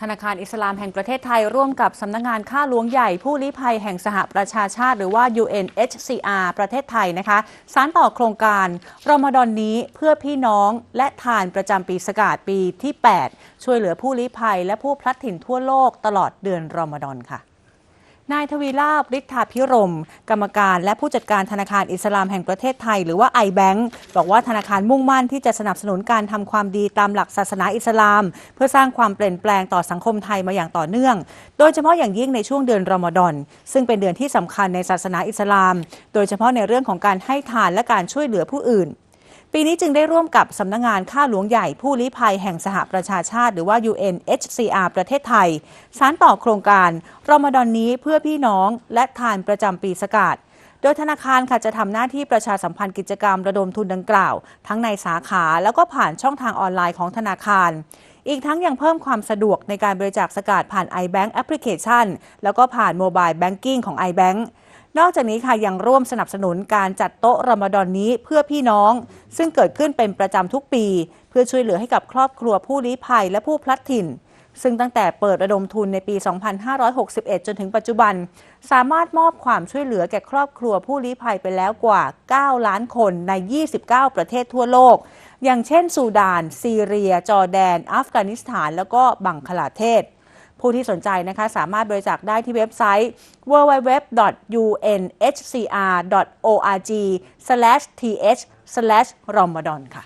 ธนาคารอิสลามแห่งประเทศไทยร่วมกับสำนักงงานข้าหลวงใหญ่ผู้ลี้ภัยแห่งสหประชาชาติ หรือว่า UNHCR ประเทศไทยนะคะสารต่อโครงการรอมฎอนนี้เพื่อพี่น้องและทานประจำปีสกาดปีที่ 8 ช่วยเหลือผู้ลี้ภัยและผู้พลัดถิ่นทั่วโลกตลอดเดือนรอมฎอนค่ะ นายทวีลาบฤทธาพิรม กรรมการและผู้จัดการธนาคารอิสลามแห่งประเทศไทย หรือว่า iBank บอกว่าธนาคารมุ่งมั่นที่จะสนับสนุนการทำความดีตามหลักศาสนาอิสลาม เพื่อสร้างความเปลี่ยนแปลงต่อสังคมไทยมาอย่างต่อเนื่อง โดยเฉพาะอย่างยิ่งในช่วงเดือนรอมฎอนซึ่งเป็นเดือนที่สำคัญในศาสนาอิสลาม โดยเฉพาะในเรื่องของการให้ทานและการช่วยเหลือผู้อื่น ปีนี้จึงได้ร่วมกับสำนักงงานข้าหลวงใหญ่ผู้ลี้ภัยแห่งสหประชาชาติ หรือว่า UNHCR ประเทศไทย สารต่อโครงการรอมฎอนนี้เพื่อพี่น้องและทานประจำปีสกาดโดยธนาคารค่ะจะทำหน้าที่ประชาสัมพันธ์กิจกรรมระดมทุนดังกล่าว ทั้งในสาขาแล้วก็ผ่านช่องทางออนไลน์ของธนาคาร อีกทั้งยังเพิ่มความสะดวกในการบริจาคสกาดผ่าน iBank Application แล้วก็ผ่านโมบายแบงกิ้งของ iBank นอกจากนี้ค่ะยังร่วมสนับสนุนการจัดโต๊ะรอมฎอนนี้เพื่อพี่น้อง ซึ่งเกิดขึ้นเป็นประจำทุกปี เพื่อช่วยเหลือให้กับครอบครัวผู้ลี้ภัยและผู้พลัดถิ่น ซึ่งตั้งแต่เปิดระดมทุนในปี 2561 จนถึงปัจจุบัน สามารถมอบความช่วยเหลือแก่ครอบครัวผู้ลี้ภัยไปแล้วกว่า 9 ล้านคนใน 29 ประเทศทั่วโลก อย่างเช่น ซูดาน ซีเรีย จอร์แดน อัฟกานิสถาน แล้วก็บังคลาเทศ ผู้ที่สนใจนะคะสามารถบริจาคได้ที่เว็บไซต์ www.unhcr.org/th/ramadan ค่ะ